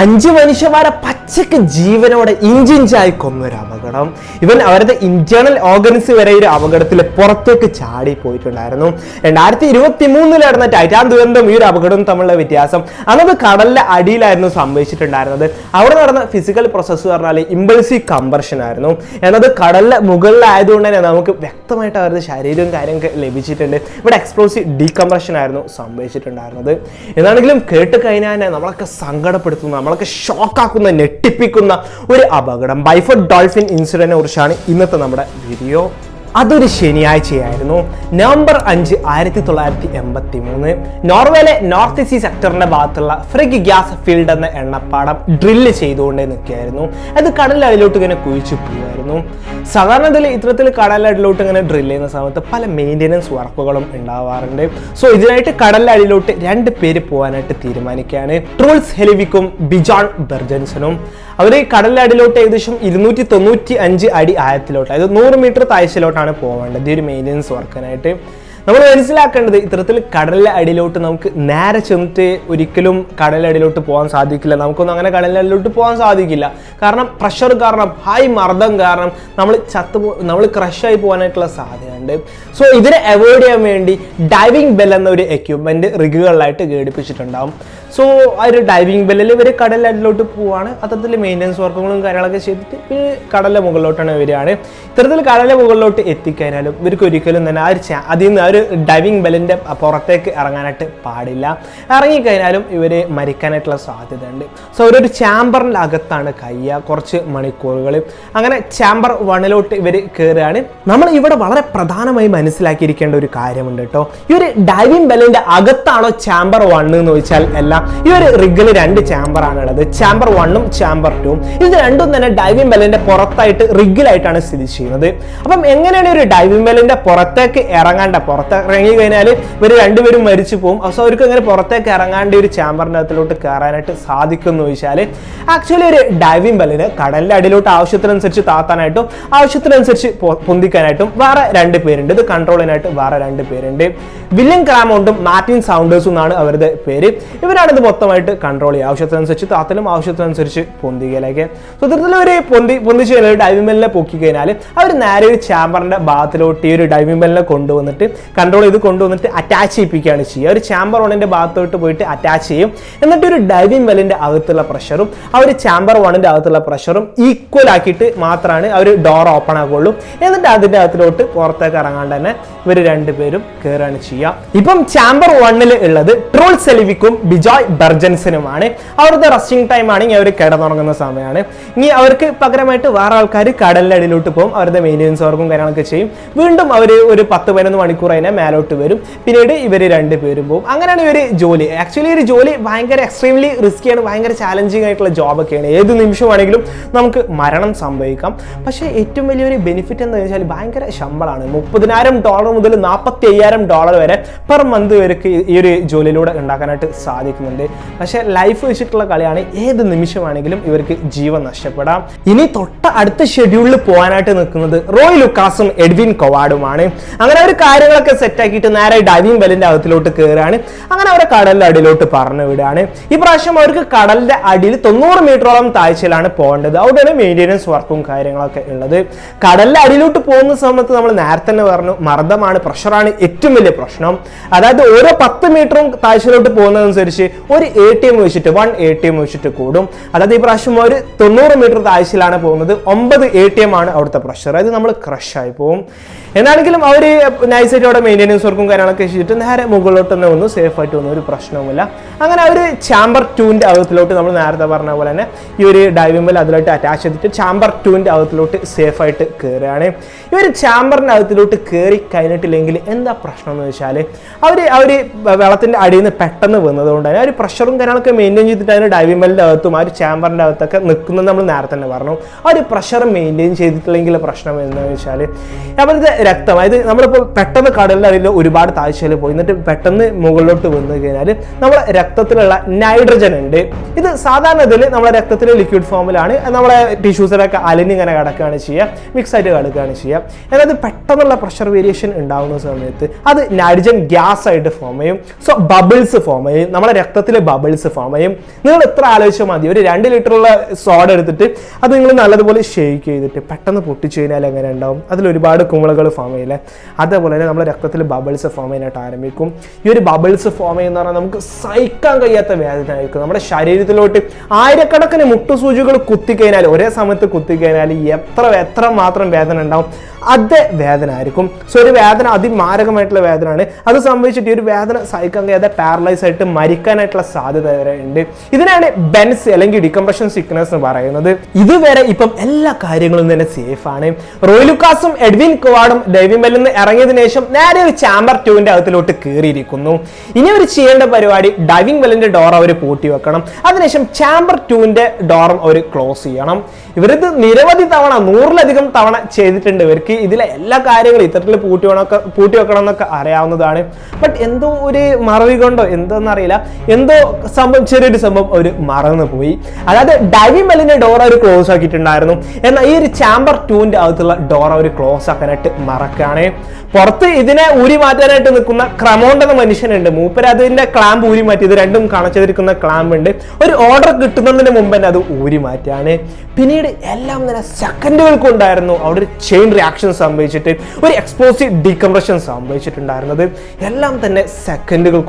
അഞ്ച് മനുഷ്യന്മാരെ പച്ചക്ക് ജീവനോടെ ഇഞ്ചിഞ്ചായി കൊന്നൊരു അപകടം. ഇവൻ അവരുടെ ഇന്റേണൽ ഓർഗൻസ് വരെ ഒരു അപകടത്തിൽ പുറത്തേക്ക് ചാടി പോയിട്ടുണ്ടായിരുന്നു. രണ്ടായിരത്തി ഇരുപത്തി മൂന്നിൽ നടന്ന ടൈറ്റാൻ ദുരന്തം ഈ ഒരു അപകടവും തമ്മിലുള്ള വ്യത്യാസം അന്നത് കടലിന്റെ അടിയിലായിരുന്നു സംഭവിച്ചിട്ടുണ്ടായിരുന്നത്. അവിടെ നടന്ന ഫിസിക്കൽ പ്രോസസ്സ് പറഞ്ഞാൽ ഇമ്പൾസീവ് കമ്പർഷൻ ആയിരുന്നു. എന്നത് കടലിലെ മുകളിലായതുകൊണ്ട് തന്നെ നമുക്ക് വ്യക്തമായിട്ട് അവരുടെ ശരീരവും കാര്യങ്ങളൊക്കെ ലഭിച്ചിട്ടുണ്ട്. ഇവിടെ എക്സ്പ്ലോസീവ് ഡീകംപ്രഷൻ ആയിരുന്നു സംഭവിച്ചിട്ടുണ്ടായിരുന്നത്. എന്നാണെങ്കിലും കേട്ട് കഴിഞ്ഞാൽ നമ്മളൊക്കെ സങ്കടപ്പെടുത്തുന്ന നമ്മളൊക്കെ ഷോക്കാക്കുന്ന ഞെട്ടിപ്പിക്കുന്ന ഒരു അപകടം. ബൈഫോർ ഡോൾഫിൻ ഇൻസിഡന്റിനെ കുറിച്ചാണ് ഇന്നത്തെ നമ്മുടെ വീഡിയോ അതൊരു ശനിയാഴ്ചയായിരുന്നു. നവംബർ അഞ്ച് ആയിരത്തി തൊള്ളായിരത്തി എൺപത്തി മൂന്ന് നോർവേയിലെ നോർത്ത് സീ സെക്ടറിന്റെ ഭാഗത്തുള്ള ഫ്രിഗ് ഗ്യാസ് ഫീൽഡ് എന്ന എണ്ണപ്പാടം ഡ്രില്ല് ചെയ്തുകൊണ്ടേ നിൽക്കുകയായിരുന്നു. അത് കടലടിലോട്ട് ഇങ്ങനെ കുഴിച്ചു പോവുമായിരുന്നു. സാധാരണ ഇത്തരത്തിൽ കടലടിലോട്ട് ഇങ്ങനെ ഡ്രില്ല് ചെയ്യുന്ന സമയത്ത് പല മെയിന്റെനൻസ് വർക്കുകളും ഉണ്ടാവാറുണ്ട്. സോ ഇതിനായിട്ട് കടലടിലോട്ട് രണ്ട് പേര് പോകാനായിട്ട് തീരുമാനിക്കുകയാണ്. ട്രൂൾസ് ഹെലിവിക്കും ബിജോൺ ബെർജൻസനും. അവർ കടലടിലോട്ട് ഏകദേശം ഇരുന്നൂറ്റി തൊണ്ണൂറ്റി അഞ്ച് അടി ആഴത്തിലോട്ട് അതായത് നൂറ് മീറ്റർ താഴ്ചയിലോട്ടാണ് പോകേണ്ടത് ഈ ഒരു മെയിന്റെനൻസ് വർക്കിനായിട്ട് നമ്മൾ മനസ്സിലാക്കേണ്ടത് ഇത്തരത്തിൽ കടലിലെ അടിയിലോട്ട് നമുക്ക് നേരെ ചെന്നിട്ട് ഒരിക്കലും കടലിലെ അടിയിലോട്ട് പോകാൻ സാധിക്കില്ല. നമുക്കൊന്നും അങ്ങനെ കടലിലെ അടിയിലോട്ട് പോകാൻ സാധിക്കില്ല. കാരണം പ്രഷർ കാരണം ഹൈ മർദ്ദം കാരണം നമ്മൾ ചത്തു നമ്മൾ ക്രഷായി പോകാനായിട്ടുള്ള സാധ്യതയുണ്ട്. സോ ഇതിനെ അവോയ്ഡ് ചെയ്യാൻ വേണ്ടി ഡൈവിംഗ് ബെൽ എന്ന ഒരു എക്യുപ്മെന്റ് റിഗുകളിലായിട്ട് ഘടിപ്പിച്ചിട്ടുണ്ടാവും സോ ആ ഒരു ഡൈവിംഗ് ബെല്ലിൽ ഇവർ കടലിലെ അടിയിലോട്ട് പോവാണ്. അത്തരത്തിൽ മെയിന്റനൻസ് വർക്കുകളും കാര്യങ്ങളൊക്കെ ചെയ്തിട്ട് ഇവർ കടലിലെ മുകളിലോട്ടാണ് വരികയാണ്. ഇത്തരത്തിൽ കടലിലെ മുകളിലോട്ട് എത്തിക്കഴിഞ്ഞാലും ഇവർക്ക് ഒരിക്കലും തന്നെ ആ ഒരു അതിൽ നിന്ന് ആ ഒരു ഡൈവിംഗ് ബെല്ലിന്റെ പുറത്തേക്ക് ഇറങ്ങാനായിട്ട് പാടില്ല. ഇറങ്ങിക്കഴിഞ്ഞാലും ഇവർ മരിക്കാനായിട്ടുള്ള സാധ്യതയുണ്ട്. സോ ഒരു ചാമ്പറിന്റെ അകത്താണ് കയ്യ കുറച്ച് മണിക്കൂറുകൾ അങ്ങനെ ചാമ്പർ വണ്ണിലോട്ട് ഇവർ കയറുകയാണ് നമ്മൾ ഇവിടെ വളരെ പ്രധാനമായി മനസ്സിലാക്കിയിരിക്കേണ്ട ഒരു കാര്യമുണ്ട് കേട്ടോ. ഈ ഒരു ഡൈവിംഗ് ബെല്ലിന്റെ അകത്താണോ ചാമ്പർ വണ്ണ് എന്ന് ചോദിച്ചാൽ അല്ല. ഈ ഒരു റിഗിൽ രണ്ട് ചാമ്പർ ആണ് ഉള്ളത്. ചാമ്പർ വണ്ണും ചാമ്പർ ടൂവും ഇത് രണ്ടും തന്നെ ഡൈവിംഗ് ബെല്ലിന്റെ പുറത്തായിട്ട് റിഗിലായിട്ടാണ് സ്ഥിതി ചെയ്യുന്നത്. അപ്പം എങ്ങനെയാണ് ഒരു ഡൈവിംഗ് ബെല്ലിന്റെ പുറത്തേക്ക് ഇറങ്ങേണ്ട പുറത്ത് ഇറങ്ങി കഴിഞ്ഞാൽ ഇവർ രണ്ടുപേരും മരിച്ചു പോകും അപ്പോൾ അവർക്ക് അങ്ങനെ പുറത്തേക്ക് ഇറങ്ങാണ്ട് ഒരു ചാമ്പറിന്റെ അകത്തിലോട്ട് കയറാനായിട്ട് സാധിക്കുമെന്ന് ചോദിച്ചാൽ ആക്ച്വലി ഒരു ഡൈവിംഗ് ബെല്ലിന് കടലിന്റെ അടിയിലോട്ട് ആവശ്യത്തിനനുസരിച്ച് താത്താനായിട്ടും ആവശ്യത്തിനനുസരിച്ച് പൊന്തിക്കാനായിട്ടും വേറെ രണ്ട് പേരുണ്ട്. ഇത് കൺട്രോൾ ചെയ്യാനായിട്ട് വേറെ രണ്ട് പേരുണ്ട്. വില്യം ക്രാമൗണ്ടും മാർട്ടിൻ സൗണ്ടേഴ്സും എന്നാണ് അവരുടെ പേര്. ഇവരാണ് ഇത് മൊത്തമായിട്ട് കൺട്രോൾ ചെയ്യുക. ആവശ്യത്തിനനുസരിച്ച് താത്തലും ആവശ്യത്തിനനുസരിച്ച് പൊന്തിക്കലേക്ക്. സോ ഒരു പൊന്തി പൊന്തിച്ച് കഴിഞ്ഞാൽ ഡൈവിംഗ് ബെല്ലിനെ പൊക്കി കഴിഞ്ഞാൽ അവർ നേരെ ഒരു ചാമ്പറിന്റെ ഭാഗത്തിലോട്ട് ഈ ഒരു ഡൈവിംഗ് ബെല്ലിനെ കൊണ്ടുവന്നിട്ട് കൺട്രോൾ ചെയ്ത് കൊണ്ടുവന്നിട്ട് അറ്റാച്ച് ചെയ്യിപ്പിക്കുകയാണ് ചെയ്യുക. ഒരു ചാമ്പർ വണ്ണിന്റെ ഭാഗത്തോട്ട് പോയിട്ട് അറ്റാച്ച് ചെയ്യും. എന്നിട്ട് ഒരു ഡൈവിംഗ് വെല്ലിന്റെ അകത്തുള്ള പ്രഷറും ആ ഒരു ചാമ്പർ വണ്ണിന്റെ അകത്തുള്ള പ്രഷറും ഈക്വൽ ആക്കിയിട്ട് മാത്രമാണ് ഒരു ഡോർ ഓപ്പൺ ആകുള്ളൂ. എന്നിട്ട് അതിന്റെ അകത്തിലോട്ട് പുറത്തേക്ക് ഇറങ്ങാണ്ട് തന്നെ ഇവർ രണ്ടുപേരും കയറുകയാണ് ചെയ്യുക. ഇപ്പം ചാമ്പർ വണ്ണിൽ ഉള്ളത് ട്രോൾ സെലിവിക്കും ബിജോയ് ബർജൻസനുമാണ് അവരുടെ റസ്റ്റിംഗ് ടൈം ആണെങ്കിൽ അവർ കിടന്നുറങ്ങുന്ന സമയമാണ്. ഇനി അവർക്ക് പകരമായിട്ട് വേറെ ആൾക്കാർ കടലിന്റെ അടിയിലോട്ട് പോകും. അവരുടെ മെയിന്റെനൻസ് വർക്കും കാര്യങ്ങളൊക്കെ ചെയ്യും. വീണ്ടും അവർ ഒരു പത്ത് പതിനൊന്ന് മണിക്കൂർ അതിനെ മേലോട്ട് വരും. പിന്നീട് ഇവർ രണ്ട് പേരും പോകും. അങ്ങനെയാണ് ഇവർ ജോലി. ആക്ച്വലി ഒരു ജോലി ഭയങ്കര എക്സ്ട്രീംലി റിസ്ക്കിയാണ് ഭയങ്കര ചാലഞ്ചിങ് ആയിട്ടുള്ള ജോബൊക്കെയാണ് ഏത് നിമിഷമാണെങ്കിലും നമുക്ക് മരണം സംഭവിക്കാം. പക്ഷേ ഏറ്റവും വലിയൊരു ബെനിഫിറ്റ് എന്ന് വെച്ചാൽ ഭയങ്കര ശമ്പളമാണ്. മുപ്പതിനായിരം ഡോളർ മുതൽ നാൽപ്പത്തി അയ്യായിരം ഡോളർ വരെ പെർ മന്ത് ഇവർക്ക് ഈ ഒരു ജോലിയിലൂടെ ഉണ്ടാക്കാനായിട്ട് സാധിക്കുന്നുണ്ട്. പക്ഷേ ലൈഫ് വെച്ചിട്ടുള്ള കളിയാണ് ഏത് നിമിഷമാണെങ്കിലും ഇവർക്ക് ജീവൻ നഷ്ടപ്പെടാം. ഇനി തൊട്ട അടുത്ത ഷെഡ്യൂളിൽ പോകാനായിട്ട് നിൽക്കുന്നത് റോയ് ലുക്കാസും എഡ്വിൻ കൊവാഡുമാണ്. അങ്ങനെ ഒരു കാര്യങ്ങളൊക്കെ സെറ്റ് ആക്കിയിട്ട് നേരെ ഡൈവിംഗ് വെല്ലിന്റെ അകത്തിലോട്ട് കയറുകയാണ് അങ്ങനെ അവരെ കടലിന്റെ അടിയിലോട്ട് പറഞ്ഞു വിടുകയാണ്. ഈ പ്രാവശ്യം അവർക്ക് കടലിന്റെ അടിയിൽ തൊണ്ണൂറ് മീറ്ററോളം താഴ്ചയിലാണ് പോകേണ്ടത്. അവിടെയാണ് മെയിന്റെനൻസ് വർക്കും കാര്യങ്ങളൊക്കെ ഉള്ളത്. കടലിന്റെ അടിയിലോട്ട് പോകുന്ന സമയത്ത് നമ്മൾ നേരത്തെ തന്നെ പറഞ്ഞു മർദ്ദമാണ് പ്രഷറാണ് ഏറ്റവും വലിയ പ്രശ്നം. അതായത് ഓരോ പത്ത് മീറ്ററും താഴ്ചയിലോട്ട് പോകുന്നതനുസരിച്ച് ഒരു എ ടി എം വെച്ചിട്ട് വൺ എ ടി എം വെച്ചിട്ട് കൂടും. അതായത് ഈ പ്രാവശ്യം ഒരു തൊണ്ണൂറ് മീറ്റർ താഴ്ചയിലാണ് പോകുന്നത്. ഒമ്പത് എ ടി എം ആണ് അവിടുത്തെ പ്രഷർ അതായത് നമ്മൾ ക്രഷ് ആയി പോകും എന്നാണെങ്കിലും അവർ നൈസായിട്ട് അവിടെ മെയിന്റെനൻസ് വർക്കും കാര്യങ്ങളൊക്കെ ചെയ്തിട്ട് നേരെ മുകളിലോട്ട് തന്നെ വന്നു സേഫ് ആയിട്ട് വന്നു ഒരു പ്രശ്നവുമില്ല. അങ്ങനെ ഒരു ചാമ്പർ ടൂവിന്റെ അകത്തിലോട്ട് നമ്മൾ നേരത്തെ പറഞ്ഞ പോലെ തന്നെ ഈ ഒരു ഡൈവിംഗ് ബെൽ അതിലോട്ട് അറ്റാച്ച് ചെയ്തിട്ട് ചാമ്പർ ടൂവിന്റെ അകത്തിലോട്ട് സേഫ് ആയിട്ട് കയറുകയാണ് ഒരു ചാമ്പറിന്റെ അകത്തിലോട്ട് കയറി കഴിഞ്ഞിട്ടില്ലെങ്കിൽ എന്താ പ്രശ്നം എന്ന് വെച്ചാൽ അവർ അവർ വെള്ളത്തിന്റെ അടിയിൽ നിന്ന് പെട്ടെന്ന് വന്നതുകൊണ്ട് തന്നെ ഒരു പ്രഷറും കാര്യങ്ങളൊക്കെ മെയിന്റെയിൻ ചെയ്തിട്ട് അതിന് ഡൈവിംഗ് ബെല്ലിന്റെ അകത്തും ആ ഒരു ചാമ്പറിന്റെ അകത്തൊക്കെ നിൽക്കുന്നത് നമ്മൾ നേരത്തെ തന്നെ പറഞ്ഞു. ആ ഒരു പ്രഷർ മെയിന്റെയിൻ ചെയ്തിട്ടില്ലെങ്കിൽ പ്രശ്നം എന്താണെന്ന് വെച്ചാൽ അപ്പോഴത്തെ രക്തം അതായത് നമ്മളിപ്പോൾ പെട്ടെന്ന് കടലിന്റെ അതിൽ ഒരുപാട് താഴ്ചയിൽ പോയി. എന്നിട്ട് പെട്ടെന്ന് മുകളിലോട്ട് വന്നു കഴിഞ്ഞാൽ നമ്മുടെ രക്തത്തിലുള്ള നൈട്രജൻ ഉണ്ട്. ഇത് സാധാരണ ഇതിൽ നമ്മുടെ രക്തത്തിൽ ലിക്വിഡ് ഫോമിലാണ് നമ്മളെ ടിഷ്യൂസിലൊക്കെ അലിഞ്ഞിങ്ങനെ കിടക്കുകയാണ് ചെയ്യുക. മിക്സ് ആയിട്ട് കിടക്കുകയാണ് ചെയ്യുക. എന്നാൽ പെട്ടെന്നുള്ള പ്രഷർ വേരിയേഷൻ ഉണ്ടാകുന്ന സമയത്ത് അത് നൈട്രജൻ ഗ്യാസ് ആയിട്ട് ഫോം ചെയ്യും. സോ ബബിൾസ് ഫോം ചെയ്യും. നമ്മുടെ രക്തത്തിൽ ബബിൾസ് ഫോം ചെയ്യും. നിങ്ങൾ എത്ര ആലോചിച്ചാൽ മതി. ഒരു രണ്ട് ലിറ്ററുള്ള സോഡ എടുത്തിട്ട് അത് നിങ്ങൾ നല്ലതുപോലെ ഷെയ്ക്ക് ചെയ്തിട്ട് പെട്ടെന്ന് പൊട്ടിച്ചു കഴിഞ്ഞാൽ എങ്ങനെ ഉണ്ടാവും? അതിൽ ഒരുപാട് കുമിളകൾ ഫോം ചെയ്യില്ലേ? അതേപോലെ തന്നെ നമ്മുടെ രക്തത്തിൽ ബബിൾസ് ഫോം ചെയ്യാനായിട്ട് ആരംഭിക്കും. ഈ ഒരു ബബിൾസ് ഫോം ചെയ്യുന്ന പറഞ്ഞാൽ നമുക്ക് സഹിക്കാൻ കഴിയാത്ത വേദന ആയിരിക്കും നമ്മുടെ ശരീരത്തിലോട്ട് ആയിരക്കണക്കിന് മുട്ടുസൂചികൾ കുത്തിക്കഴിഞ്ഞാൽ ഒരേ സമയത്ത് കുത്തിക്കഴിഞ്ഞാൽ എത്ര എത്ര മാത്രം വേദന ഉണ്ടാവും? അതേ വേദന ആയിരിക്കും. സോ ഒരു വേദന അതിമാരകമായിട്ടുള്ള വേദനയാണ്. അത് സംഭവിച്ചിട്ട് ഈ ഒരു വേദന സഹിക്കാൻ കഴിയാതെ പാരലൈസ് ആയിട്ട് മരിക്കാനായിട്ടുള്ള സാധ്യത വരെ ഉണ്ട്. ഇതിനാണ് ബെൻസ് അല്ലെങ്കിൽ ഡികംപ്രഷൻ സിക്നസ് എന്ന് പറയുന്നത്. ഇതുവരെ ഇപ്പം എല്ലാ കാര്യങ്ങളും തന്നെ സേഫ് ആണ്. റോയിലുക്കാസും എഡ്വിൻ കുവാഡും ഡൈവിംബെല്ലിൽ നിന്ന് ഇറങ്ങിയതിനു ശേഷം നേരെ ഒരു ചാമ്പർ ടൂവിന്റെ അകത്തിലോട്ട് കയറിയിരിക്കുന്നു ഇനി അവർ ചെയ്യേണ്ട പരിപാടി ഡൈവിംഗ് വെല്ലിന്റെ ഡോർ അവർ പൂട്ടി വെക്കണം. അതിനുശേഷം ചാമ്പർ ടൂവിന്റെ ഡോറും അവർ ക്ലോസ് ചെയ്യണം. ഇവരിത് നിരവധി തവണ നൂറിലധികം തവണ ചെയ്തിട്ടുണ്ട് ഇവർക്ക്. ഇതിലെ എല്ലാ കാര്യങ്ങളും ഇത്തരത്തിൽ പൂട്ടി പൂട്ടി വെക്കണം എന്നൊക്കെ അറിയാവുന്നതാണ്. ബട്ട് എന്തോ ഒരു മറവി കൊണ്ടോ എന്തോന്ന് അറിയില്ല. എന്തോ സംഭവം ചെറിയൊരു സംഭവം അവർ മറന്നു പോയി. അതായത് ഡൈവിംഗ് വെല്ലിന്റെ ഡോർ അവർ ക്ലോസ് ആക്കിയിട്ടുണ്ടായിരുന്നു. എന്നാൽ ഈ ഒരു ചാമ്പർ ടൂവിന്റെ അകത്തുള്ള ഡോർ അവർ ക്ലോസ് ആക്കാനായിട്ട് മറക്കാണ്. പുറത്ത് ഇതിനെ ഊരി മാറ്റാനായിട്ട് നിൽക്കുന്ന ക്രമോണ്ട് എന്ന മനുഷ്യനുണ്ട്. മൂപ്പര് അതിന്റെ ക്ലാമ്പ് ഊരി മാറ്റി. ഇത് രണ്ടും കാണിച്ചതിരിക്കുന്ന ക്ലാമ്പ് ഉണ്ട്. ഒരു ഓർഡർ കിട്ടുന്നതിന് മുമ്പ് തന്നെ അത് ഊരി മാറ്റാണ്. പിന്നീട് എല്ലാം തന്നെ സെക്കൻഡുകൾക്കുണ്ടായിരുന്നു അവിടെ ഒരു ചെയിൻ റിയാക്ഷൻ സംഭവിച്ചിട്ട് ഒരു എക്സ്പ്ലോസീവ് ഡീകംപ്രഷൻ സംഭവിച്ചിട്ടുണ്ടായിരുന്നത്. എല്ലാം തന്നെ സെക്കൻഡുകൾ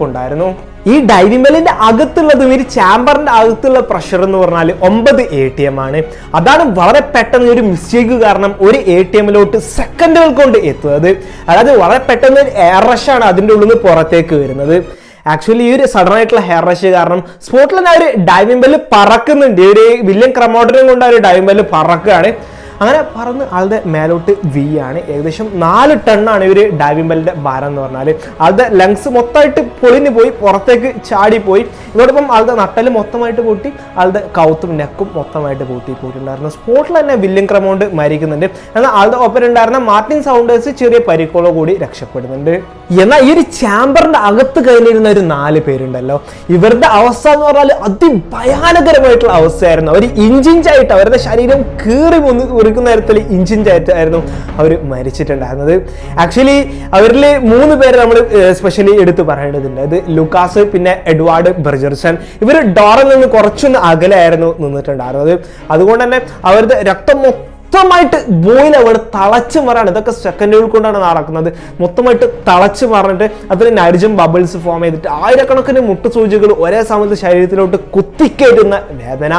കൊണ്ടായിരുന്നു ഡൈവിംഗ് ബെല്ലിന്റെ അകത്തുള്ളതും ഈ ചാമ്പറിന്റെ അകത്തുള്ള പ്രഷർ എന്ന് പറഞ്ഞാൽ ഒമ്പത് എ ടി എം ആണ്. അതാണ് വളരെ പെട്ടെന്ന് ഒരു മിസ്റ്റേക്ക് കാരണം ഒരു എ ടി എമ്മിലോട്ട് സെക്കൻഡുകൾ കൊണ്ട് എത്തുന്നത്. അതായത് വളരെ പെട്ടെന്ന് ഒരു എയർ റഷാണ് അതിന്റെ ഉള്ളിൽ നിന്ന് പുറത്തേക്ക് വരുന്നത്. ആക്ച്വലി ഈ ഒരു സഡൻ ആയിട്ടുള്ള ഹെയർ റഷ് കാരണം സ്പോട്ടിൽ തന്നെ ഒരു ഡൈവിംഗ് ബെല്ല് പറക്കുന്നുണ്ട്. ഈ ഒരു വില്യം ക്രമോട്ടറും കൊണ്ട് ആ ഒരു ഡൈവിംഗ് ബെല്ല് പറക്കുകയാണ്. അങ്ങനെ പറന്ന് ആളുടെ മേലോട്ട് വി ആണ്. ഏകദേശം നാല് ടണ്ണാണ് ഇവർ ഡൈവിംഗ് ബെല്ലിന്റെ ഭാരം എന്ന് പറഞ്ഞാൽ ആളുടെ ലങ്സ് മൊത്തമായിട്ട് പൊളിഞ്ഞു പോയി പുറത്തേക്ക് ചാടിപ്പോയി. ഇതോടൊപ്പം ആളുടെ നട്ടൽ മൊത്തമായിട്ട് പൊട്ടി ആളുടെ കൗത്തും നെക്കും മൊത്തമായിട്ട് പൊട്ടി പോയിട്ടുണ്ടായിരുന്നു. സ്പോട്ടിൽ തന്നെ വില്യം ക്രമൗണ്ട് മരിക്കുന്നുണ്ട്. എന്നാൽ ആളുടെ ഒപ്പം ഉണ്ടായിരുന്ന മാർട്ടിൻ സൗണ്ടേഴ്സ് ചെറിയ പരിക്കോളോ കൂടി രക്ഷപ്പെടുന്നുണ്ട്. എന്നാൽ ഈ ഒരു ചാമ്പറിന്റെ അകത്ത് കയറിയിരുന്ന ഒരു നാല് പേരുണ്ടല്ലോ. ഇവരുടെ അവസ്ഥ എന്ന് പറഞ്ഞാൽ അതിഭയാനകരമായിട്ടുള്ള അവസ്ഥയായിരുന്നു. അവർ ഇഞ്ചിഞ്ചായിട്ട് അവരുടെ ശരീരം കീറി മുന്ന് കുറിക്കുന്ന തരത്തിൽ ഇഞ്ചിഞ്ചായിട്ടായിരുന്നു അവർ മരിച്ചിട്ടുണ്ടായിരുന്നത്. ആക്ച്വലി അവരിൽ മൂന്ന് പേര് നമ്മൾ സ്പെഷ്യലി എടുത്ത് പറയേണ്ടതുണ്ട്. അത് ലുക്കാസ് പിന്നെ എഡ്വാർഡ് ബ്രജർസൺ. ഇവർ ഡോറിൽ നിന്ന് കുറച്ചൊന്ന് അകലെയായിരുന്നു നിന്നിട്ടുണ്ടായിരുന്നത്. അതുകൊണ്ട് തന്നെ അവരുടെ രക്തം മൊത്തമായിട്ട് ബോയിൽ അവിടെ തളച്ച് മാറാണ്. ഇതൊക്കെ സെക്കൻഡുകൾ കൊണ്ടാണ് നടക്കുന്നത്. മൊത്തമായിട്ട് തളച്ച് മാറിയിട്ട് അതിന് നൈട്രജൻ ബബിൾസ് ഫോം ചെയ്തിട്ട് ആയിരക്കണക്കിന് മുട്ടുസൂചികൾ ഒരേ സമയത്ത് ശരീരത്തിലോട്ട് കുത്തിക്കയറ്റുന്ന വേദന.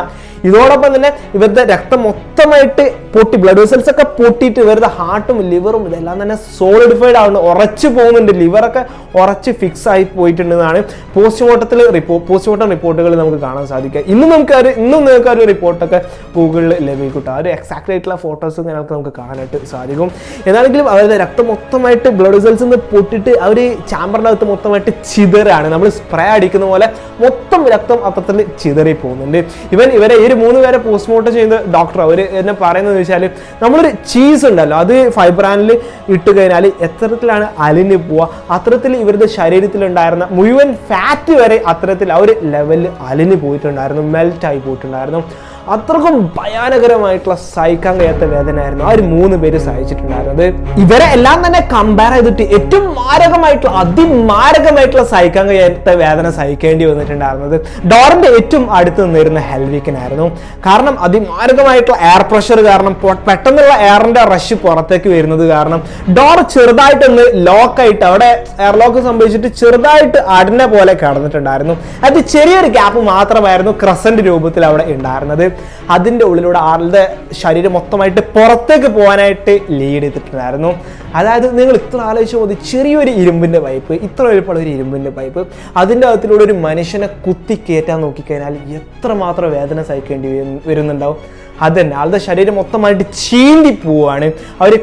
ഇതോടൊപ്പം തന്നെ ഇവരുടെ രക്തം മൊത്തമായിട്ട് പൊട്ടി ബ്ലഡ് വെസൽസ് ഒക്കെ പൊട്ടിയിട്ട് ഇവരുടെ ഹാർട്ടും ലിവറും ഇതെല്ലാം തന്നെ സോളിഡിഫൈഡ് ആവുന്നു. ഉറച്ചു പോകുന്നുണ്ട്. ലിവറൊക്കെ ഉറച്ച് ഫിക്സ് ആയി പോയിട്ടുണ്ടെന്നാണ് പോസ്റ്റ്മോർട്ടത്തിൽ റിപ്പോ പോസ്റ്റ്മോർട്ടം റിപ്പോർട്ടുകൾ നമുക്ക് കാണാൻ സാധിക്കുക. ഇന്നും നമുക്ക് ഒരു ഇന്നും നിങ്ങൾക്ക് ആ ഒരു റിപ്പോർട്ടൊക്കെ ഗൂഗിളിൽ ലഭിക്കും. ആ ഒരു എക്സാക്ട് ആയിട്ടുള്ള ഫോട്ടോസ് നിങ്ങൾക്ക് നമുക്ക് കാണാനായിട്ട് സാധിക്കും. എന്നാണെങ്കിലും അവരുടെ രക്തം മൊത്തമായിട്ട് ബ്ലഡ് വെസൽസ് നിന്ന് പൊട്ടിട്ട് അവർ ചാമ്പറിനകത്ത് മൊത്തമായിട്ട് ചിതറാണ് നമ്മൾ സ്പ്രേ അടിക്കുന്ന പോലെ മൊത്തം രക്തം അത്രത്തിൽ ചിതറി പോകുന്നുണ്ട് ഇവൻ ഇവരെ ഈ ഒരു മൂന്ന് പേരെ പോസ്റ്റ്മോർട്ടം ചെയ്യുന്ന ഡോക്ടർ അവർ എന്നെ പറയുന്നത് വെച്ചാൽ നമ്മളൊരു ചീസ് ഉണ്ടല്ലോ അത് ഫൈബ്രാനിൽ ഇട്ട് കഴിഞ്ഞാൽ എത്തരത്തിലാണ് അലിഞ്ഞു പോവുക? അത്തരത്തിൽ ഇവരുടെ ശരീരത്തിലുണ്ടായിരുന്ന മുഴുവൻ ഫാറ്റ് വരെ അത്തരത്തിൽ ആ ഒരു ലെവലിൽ അലിഞ്ഞു പോയിട്ടുണ്ടായിരുന്നു മെൽറ്റ് ആയി പോയിട്ടുണ്ടായിരുന്നു. അത്രക്കും ഭയാനകരമായിട്ടുള്ള സഹിക്കാൻ കഴിയാത്ത വേദനയായിരുന്നു. ആ ഒരു മൂന്ന് പേര് സഹിച്ചിട്ടുണ്ടായിരുന്നത്. ഇവരെ എല്ലാം തന്നെ കമ്പയർ ചെയ്തിട്ട് ഏറ്റവും മാരകമായിട്ടുള്ള അതിമാരകമായിട്ടുള്ള സഹിക്കാൻ കഴിയാത്ത വേദന സഹിക്കേണ്ടി വന്നിട്ടുണ്ടായിരുന്നത് ഡോറിന്റെ ഏറ്റവും അടുത്ത് നിന്നിരുന്ന ഹെൽവിക്കനായിരുന്നു. കാരണം അതിമാരകമായിട്ടുള്ള എയർ പ്രഷർ കാരണം പെട്ടെന്നുള്ള എയറിന്റെ റഷ് പുറത്തേക്ക് വരുന്നത് കാരണം ഡോർ ചെറുതായിട്ടൊന്ന് ലോക്കായിട്ട് അവിടെ എയർ ലോക്ക് സംഭവിച്ചിട്ട് ചെറുതായിട്ട് അടന പോലെ കടന്നിട്ടുണ്ടായിരുന്നു. അത് ചെറിയൊരു ഗ്യാപ്പ് മാത്രമായിരുന്നു ക്രസന്റ് രൂപത്തിൽ അവിടെ ഉണ്ടായിരുന്നത്. അതിന്റെ ഉള്ളിലൂടെ ആളുടെ ശരീരം മൊത്തമായിട്ട് പുറത്തേക്ക് പോകാനായിട്ട് ലീഡ് ചെയ്തിട്ടുണ്ടായിരുന്നു. അതായത് നിങ്ങൾ ഇത്ര ആലോചിച്ച് മതി ചെറിയൊരു ഇരുമ്പിന്റെ പൈപ്പ് ഇത്ര വലുപ്പമുള്ള ഒരു ഇരുമ്പിന്റെ പൈപ്പ് അതിന്റെ അകത്തിലൂടെ ഒരു മനുഷ്യനെ കുത്തി കയറ്റാൻ നോക്കിക്കഴിഞ്ഞാൽ എത്രമാത്രം വേദന സഹിക്കേണ്ടി വരുന്നുണ്ടാവും. അത് തന്നെ ആളുടെ ശരീരം മൊത്തമായിട്ട് ചീന്തി പോവുകയാണ് ഒരു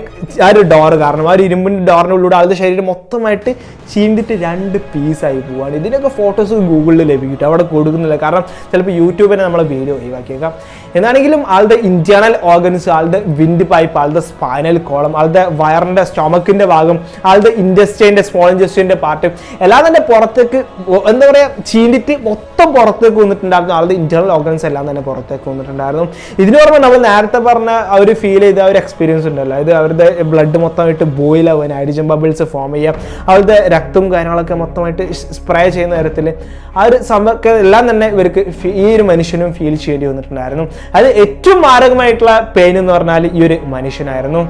ആ ഒരു ഡോർ കാരണം. ആ ഒരു ഇരുമ്പിന്റെ ഡോറിനുള്ളിലൂടെ ആളുടെ ശരീരം മൊത്തമായിട്ട് ചീന്തിട്ട് രണ്ട് പീസായി പോവുകയാണ് ഇതിനൊക്കെ ഫോട്ടോസ് ഗൂഗിളിൽ ലഭിക്കും അവിടെ കൊടുക്കുന്നില്ല. കാരണം ചിലപ്പോൾ യൂട്യൂബിനെ നമ്മളെ വീഡിയോ ഒഴിവാക്കിയേക്കാം. എന്നാണെങ്കിലും ആളുടെ ഇന്റേണൽ ഓർഗൻസ് ആളുടെ വിൻഡ് പൈപ്പ് ആളുടെ സ്പൈനൽ കോളം ആളുടെ വയറിന്റെ സ്റ്റൊമക്കിന്റെ ഭാഗം ആളുടെ ഇൻഡസ്ട്രീന്റെ സ്മോൾ ഇൻഡസ്ട്രീന്റെ പാർട്ട് എല്ലാം തന്നെ പുറത്തേക്ക് എന്താ പറയുക ചീന്തിട്ട് മൊത്തം പുറത്തേക്ക് വന്നിട്ടുണ്ടായിരുന്നു. ആളുടെ ഇന്റേണൽ ഓർഗൻസ് എല്ലാം തന്നെ പുറത്തേക്ക് വന്നിട്ടുണ്ടായിരുന്നു. ഇതിന് പറഞ്ഞാൽ നമ്മൾ നേരത്തെ പറഞ്ഞ ആ ഒരു ഫീൽ ചെയ്ത ആ ഒരു എക്സ്പീരിയൻസ് ഉണ്ടല്ലോ. അതായത് അവരുടെ ബ്ലഡ് മൊത്തമായിട്ട് ബോയിൽ ആവാൻ ഹൈഡ്രജൻ ബബിൾസ് ഫോം ചെയ്യുക അവരുടെ രക്തവും കാര്യങ്ങളൊക്കെ മൊത്തമായിട്ട് സ്പ്രേ ചെയ്യുന്ന തരത്തിൽ ആ ഒരു സംഭവമൊക്കെ എല്ലാം തന്നെ ഇവർക്ക് ഈ ഒരു മനുഷ്യനും ഫീൽ ചെയ്യേണ്ടി വന്നിട്ടുണ്ടായിരുന്നു. അത് ഏറ്റവും മാരകമായിട്ടുള്ള പെയിൻ എന്ന് പറഞ്ഞാൽ ഈ ഒരു മനുഷ്യനായിരുന്നു.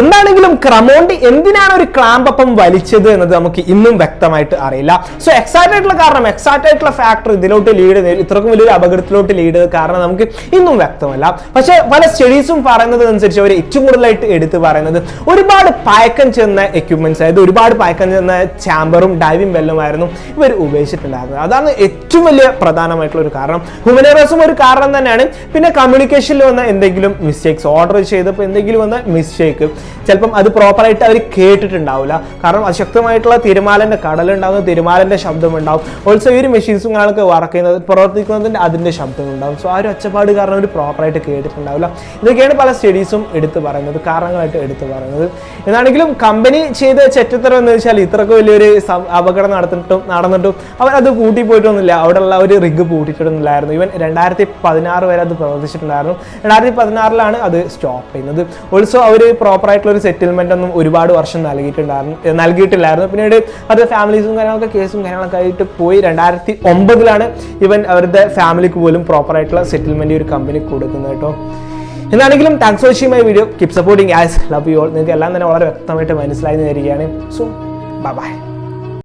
എന്താണെങ്കിലും ക്രമോണ്ടി എന്തിനാണ് ഒരു ക്ലാമ്പപ്പം വലിച്ചത് എന്നത് നമുക്ക് ഇന്നും വ്യക്തമായിട്ട് അറിയില്ല. സോ എക്സാക്ട് ആയിട്ടുള്ള കാരണം എക്സാക്ട് ആയിട്ടുള്ള ഫാക്ടർ ഇതിലോട്ട് ലീഡ് ഇത്രക്കും വലിയൊരു അപകടത്തിലോട്ട് ലീഡ് കാരണം നമുക്ക് ഇന്നും വ്യക്തമല്ല. പക്ഷേ പല സ്റ്റഡീസും പറയുന്നത് അനുസരിച്ച് അവർ ഏറ്റവും കൂടുതലായിട്ട് എടുത്ത് പറയുന്നത് ഒരുപാട് പയക്കം ചെന്ന എക്യുപ്മെന്റ്സ് അതായത് ഒരുപാട് പയക്കം ചെന്ന ചാമ്പറും ഡൈവിംഗ് വെല്ലുമായിരുന്നു ഇവർ ഉപയോഗിച്ചിട്ടുണ്ടായിരുന്നത്. അതാണ് ഏറ്റവും വലിയ പ്രധാനമായിട്ടുള്ള ഒരു കാരണം. ഹ്യൂമനേറസും ഒരു കാരണം തന്നെയാണ്. പിന്നെ കമ്മ്യൂണിക്കേഷനിൽ വന്ന എന്തെങ്കിലും മിസ്റ്റേക്സ് ഓർഡർ ചെയ്തപ്പോൾ എന്തെങ്കിലും വന്ന മിസ്റ്റേക്ക് ചിലപ്പം അത് പ്രോപ്പറായിട്ട് അവർ കേട്ടിട്ടുണ്ടാവില്ല കാരണം അശക്തമായിട്ടുള്ള തിരുമാലന്റെ കടലുണ്ടാകുന്ന ശബ്ദം ഉണ്ടാവും ഓൾസോ ഈ ഒരു മെഷീൻസും കാര്യങ്ങളൊക്കെ വർക്ക് ചെയ്യുന്നത് പ്രവർത്തിക്കുന്നതിന്റെ അതിന്റെ ശബ്ദം ഉണ്ടാവും സോ ആ ഒരു ഒച്ചപ്പാട് കാരണം അവർ പ്രോപ്പറായിട്ട് കേട്ടിട്ടുണ്ടാവില്ല. ഇതൊക്കെയാണ് പല സ്റ്റഡീസും എടുത്തു പറയുന്നത് കാരണങ്ങളായിട്ട് എടുത്തു പറയുന്നത്. എന്നാണെങ്കിലും കമ്പനി ചെയ്ത ചെറ്റത്തരം എന്ന് വെച്ചാൽ ഇത്രക്ക് വലിയൊരു അപകടം നടന്നിട്ടും നടന്നിട്ടും അവർ അത് കൂട്ടി പോയിട്ടൊന്നുമില്ല അവിടെയുള്ള ഒരു റിഗ് പൂട്ടിയിട്ടൊന്നുമില്ലായിരുന്നു. ഇവൻ രണ്ടായിരത്തി പതിനാറ് വരെ അത് പ്രവർത്തിച്ചിട്ടുണ്ടായിരുന്നു. രണ്ടായിരത്തി പതിനാറിലാണ് അത് സ്റ്റോപ്പ് ചെയ്യുന്നത്. ഓൾസോ അവർ പ്രോപ്പറായിട്ടുള്ള ഒരു സെറ്റിൽമെന്റ് ഒന്നും ഒരുപാട് വർഷം നൽകിയിട്ടുണ്ടായിരുന്നു നൽകിയിട്ടില്ലായിരുന്നു. പിന്നീട് അത് ഫാമിലീസും കാര്യങ്ങളൊക്കെ കേസും കാര്യങ്ങളൊക്കെ ആയിട്ട് പോയി. രണ്ടായിരത്തി ഒമ്പതിലാണ് ഇവൻ അവരുടെ ഫാമിലിക്ക് പോലും പ്രോപ്പറായിട്ടുള്ള സെറ്റിൽമെന്റ് ഒരു കമ്പനി കൊടുക്കുന്നത് കേട്ടോ. എന്താണെങ്കിലും thanks for watching my video keep supporting us love you all നിങ്ങൾക്ക് എല്ലാം തന്നെ വളരെ വ്യക്തമായിട്ട് മനസ്സിലായി എന്ന് വരികയാണ് സോ ബൈ